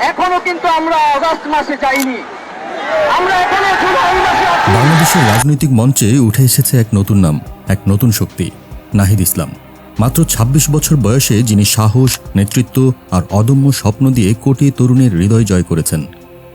এখনও কিন্তু আমরা অগস্ট মাসে যাইনি। আমরা জুলাই মাসে আছি। বাংলাদেশের রাজনৈতিক মঞ্চে উঠে এসেছে এক নতুন নাম, এক নতুন শক্তি, নাহিদ ইসলাম। মাত্র ২৬ বছর বয়সে যিনি সাহস, নেতৃত্ব আর অদম্য স্বপ্ন দিয়ে কোটি তরুণের হৃদয় জয় করেছেন।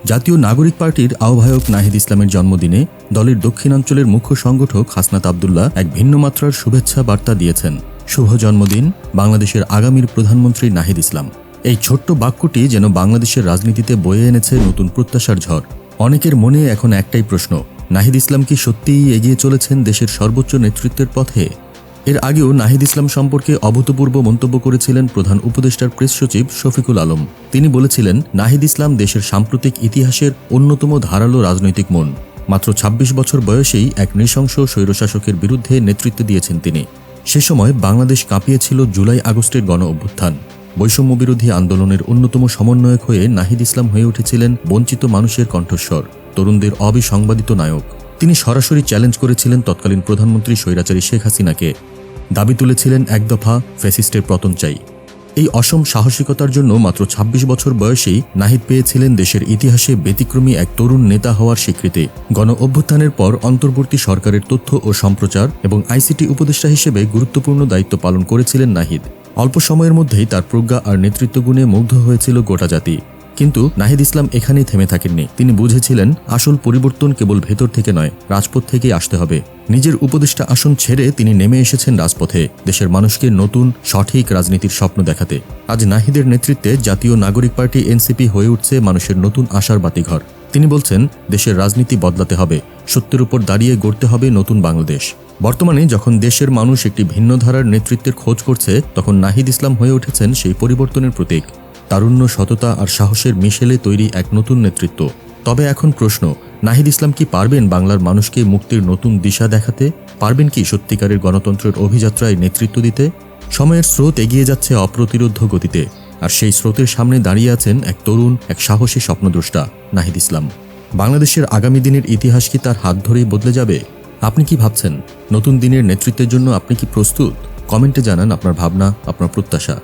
জাতীয় নাগরিক পার্টির আহ্বায়ক নাহিদ ইসলামের জন্মদিনে দলের দক্ষিণাঞ্চলের মুখ্য সংগঠক হাসনাত আবদুল্লাহ এক ভিন্ন মাত্রার শুভেচ্ছা বার্তা দিয়েছেন। শুভ জন্মদিন, বাংলাদেশের আগামীর প্রধানমন্ত্রী নাহিদ ইসলাম। এই ছোট্ট বাক্যটি যেন বাংলাদেশের রাজনীতিতে বয়ে এনেছে নতুন প্রত্যাশার ঝড়। অনেকের মনে এখন একটাই প্রশ্ন, নাহিদ ইসলাম কি সত্যিই এগিয়ে চলেছেন দেশের সর্বোচ্চ নেতৃত্বের পথে? এর আগেও নাহিদ ইসলাম সম্পর্কে অভূতপূর্ব মন্তব্য করেছিলেন প্রধান উপদেষ্টার প্রেস সচিব শফিকুল আলম। তিনি বলেছিলেন, নাহিদ ইসলাম দেশের সাম্প্রতিক ইতিহাসের অন্যতম ধারালো রাজনৈতিক মন। মাত্র ২৬ বছর বয়সেই এক নৃশংস স্বৈরশাসকের বিরুদ্ধে নেতৃত্ব দিয়েছেন তিনি। সে সময় বাংলাদেশ কাঁপিয়েছিল জুলাই আগস্টের গণ অভ্যুত্থান বৈষম্য বিরোধী আন্দোলনের অন্যতম সমন্বয়ক হয়ে নাহিদ ইসলাম হয়ে উঠেছিলেন বঞ্চিত মানুষের কণ্ঠস্বর, তরুণদের অবিসংবাদিত নায়ক। তিনি সরাসরি চ্যালেঞ্জ করেছিলেন তৎকালীন প্রধানমন্ত্রী স্বৈরাচারী শেখ হাসিনাকে। দাবি তুলেছিলেন এক দফা ফ্যাসিস্টের পতন চাই। এই অসম সাহসিকতার জন্য মাত্র ২৬ বছর বয়সেই নাহিদ পেয়েছিলেন দেশের ইতিহাসে ব্যতিক্রমী এক তরুণ নেতা হওয়ার স্বীকৃতি। গণ অভ্যুত্থানের পর অন্তর্বর্তী সরকারের তথ্য ও সম্প্রচার এবং আইসিটি উপদেষ্টা হিসেবে গুরুত্বপূর্ণ দায়িত্ব পালন করেছিলেন নাহিদ। অল্প সময়ের মধ্যেই তার প্রজ্ঞা আর নেতৃত্ব গুণে মুগ্ধ হয়েছিল গোটা জাতি। কিন্তু নাহিদ ইসলাম এখানেই থেমে থাকেননি। তিনি বুঝেছিলেন, আসল পরিবর্তন কেবল ভেতর থেকে নয়, রাজপথ থেকেই আসতে হবে। নিজের উপদেষ্টা আসন ছেড়ে তিনি নেমে এসেছেন রাজপথে, দেশের মানুষকে নতুন, সঠিক রাজনীতির স্বপ্ন দেখাতে। আজ নাহিদের নেতৃত্বে জাতীয় নাগরিক পার্টি এনসিপি হয়ে উঠছে মানুষের নতুন আশার বাতিঘর। তিনি বলছেন, দেশের রাজনীতি বদলাতে হবে। সত্যের উপর দাঁড়িয়ে গড়তে হবে নতুন বাংলাদেশ। বর্তমানে যখন দেশের মানুষ একটি ভিন্ন ধারার নেতৃত্বের খোঁজ করছে, তখন নাহিদ ইসলাম হয়ে উঠেছেন সেই পরিবর্তনের প্রতীক। তারুণ্য, সততা আর সাহসের মিশেলে তৈরি এক নতুন নেতৃত্ব। তবে এখন প্রশ্ন, নাহিদ ইসলাম কি পারবেন বাংলার মানুষকে মুক্তির নতুন দিশা দেখাতে? পারবেন কি সত্যিকারের গণতন্ত্রের অভিযাত্রায় নেতৃত্ব দিতে? সময়ের স্রোত এগিয়ে যাচ্ছে অপ্রতিরোধ্য গতিতে। আর সেই স্রোতের সামনে দাঁড়িয়ে আছেন এক তরুণ, এক সাহসী স্বপ্নদ্রষ্টা, নাহিদ ইসলাম। বাংলাদেশের আগামী দিনের ইতিহাস কি তার হাত ধরেই বদলে যাবে? আপনি কি ভাবছেন? নতুন দিনের নেতৃত্বের জন্য আপনি কি প্রস্তুত? কমেন্টে জানান আপনার ভাবনা, আপনার প্রত্যাশা।